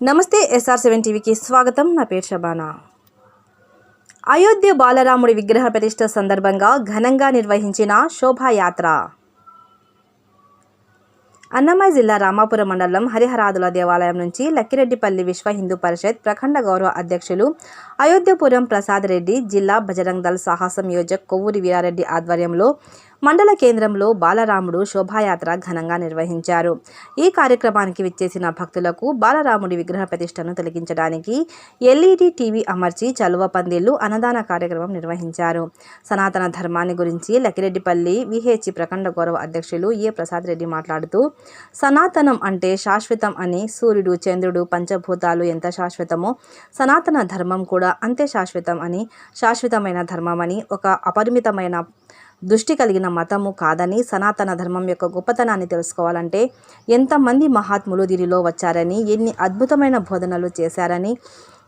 నమస్తే SR seven టీవీకి స్వాగతం. నా పేరు షబానా. అయోధ్య బాలరాముడి విగ్రహ ప్రతిష్ట సందర్భంగా ఘనంగా నిర్వహించిన శోభాయాత్ర. అన్నమయ్య జిల్లా రామాపురం మండలం హరిహరాదుల దేవాలయం నుంచి లక్కిరెడ్డిపల్లి విశ్వ హిందూ పరిషత్ ప్రఖండ గౌరవ అధ్యక్షులు అయోధ్యపురం ప్రసాద్ రెడ్డి జిల్లా బజరంగ్ దళ్ సాహసం యోజక్ కొవ్వూరి వీరారెడ్డి ఆధ్వర్యంలో మండల కేంద్రంలో బాలరాముడు శోభాయాత్ర ఘనంగా నిర్వహించారు. ఈ కార్యక్రమానికి విచ్చేసిన భక్తులకు బాలరాముడి విగ్రహ ప్రతిష్టను తొలగించడానికి ఎల్ఈడి టీవీ అమర్చి చలువ పందిళ్ళు అన్నదాన కార్యక్రమం నిర్వహించారు. సనాతన ధర్మాన్ని గురించి లక్కిరెడ్డిపల్లి విహెచ్ ప్రఖండ గౌరవ అధ్యక్షులు ఏ ప్రసాద్ రెడ్డి మాట్లాడుతూ సనాతనం అంటే శాశ్వతం అని సూర్యుడు చంద్రుడు పంచభూతాలు ఎంత శాశ్వతమో సనాతన ధర్మం కూడా అంతే శాశ్వతం అని శాశ్వతమైన ధర్మమని ఒక అపరిమితమైన దృష్టి కలిగిన మతము కాదని సనాతన ధర్మం యొక్క గొప్పతనాన్ని తెలుసుకోవాలంటే ఎంతమంది మహాత్ములు దీనిలో వచ్చారని ఎన్ని అద్భుతమైన బోధనలు చేశారని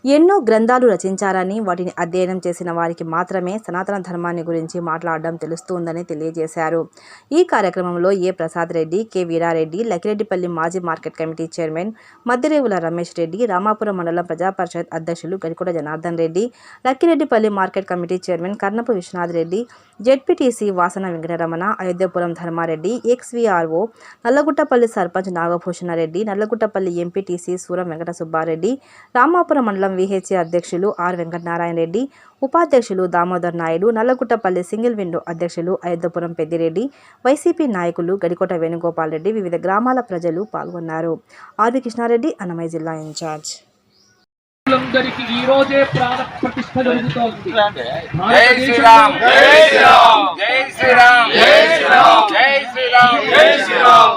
ఎన్నో గ్రంథాలు రచించారని వాటిని అధ్యయనం చేసిన వారికి మాత్రమే సనాతన ధర్మాన్ని గురించి మాట్లాడడం తెలుస్తుందని తెలియజేశారు. ఈ కార్యక్రమంలో ఏ ప్రసాద్ రెడ్డి కె వీరారెడ్డి లకిరెడ్డిపల్లి మాజీ market committee chairman Maddirevula Ramesh Reddy Ramapuram మండలం ప్రజా పరిషత్ అధ్యక్షులు Gadikonda Janardhan Reddy Lakkireddipalli market committee chairman Karnapu Vishwanath Reddy ZPTC Vasana Venkataramana Ayodhyapuram Dharmareddy ex VRO Nallaguttapalli sarpanch Nagabhushana Reddy Nallaguttapalli MPTC Suram Venkata Subbareddy Ramapuram మండలం VHA అధ్యక్షులు R Venkatanarayana Reddy ఉపాధ్యక్షులు Damodar Naidu Nallaguttapalli single window అధ్యక్షులు Ayodhyapuram Peddireddy YCP నాయకులు గడికోట వేణుగోపాల్ రెడ్డి వివిధ గ్రామాల ప్రజలు పాల్గొన్నారు. RV Krishna Reddy Annamayya జిల్లా ఇన్ఛార్జ్. అందరికి ఈ రోజే ప్రాణ ప్రతిష్ట జరుగుతోంది జై శ్రీరామ్ జై శ్రీరామ్ జై శ్రీరామ్. జై శ్రీరామ్ జై శ్రీరామ్.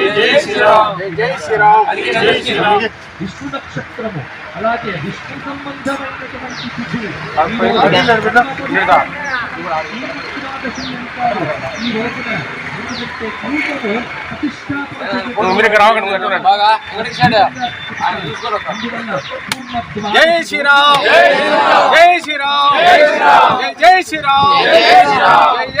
విష్ణు నక్షత్రము అలాగే విష్ణు సంబంధమైనటువంటి ఈ రోజున జై శ్రీరామ్. జై శ్రీరామ్. జై శ్రీరామ్. జై శ్రీరామ్. జై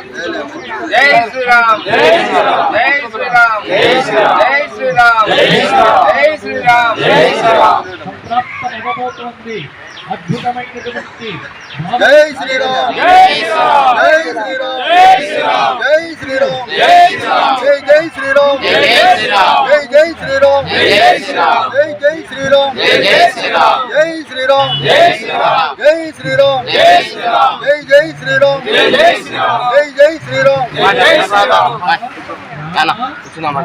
జై శ్రీరామ్ జై శ్రీరామ్ జై శ్రీరామ్ జై శ్రీరామ్ అద్భుతమైనటువంటి జై శ్రీరామ్. జై శ్రీరామ్ జై శ్రీరామ్ జై శ్రీరామ్ జై శ్రీరామ్ జై శ్రీరామ్. జై శ్రీరామ్ జై శ్రీరామ్. జై శ్రీరామ్. జై శ్రీరామ్ జై జై శ్రీరామ్ జై శ్రీరామ్ జై శ్రీరామ్ జై శ్రీరామ్ జై శ్రీరామ్ జై శ్రీరామ్ జై జై శ్రీరామ్ జై జై శ్రీరామ్ జై జై శ్రీరామ్ జై శ్రీరామ్ రామ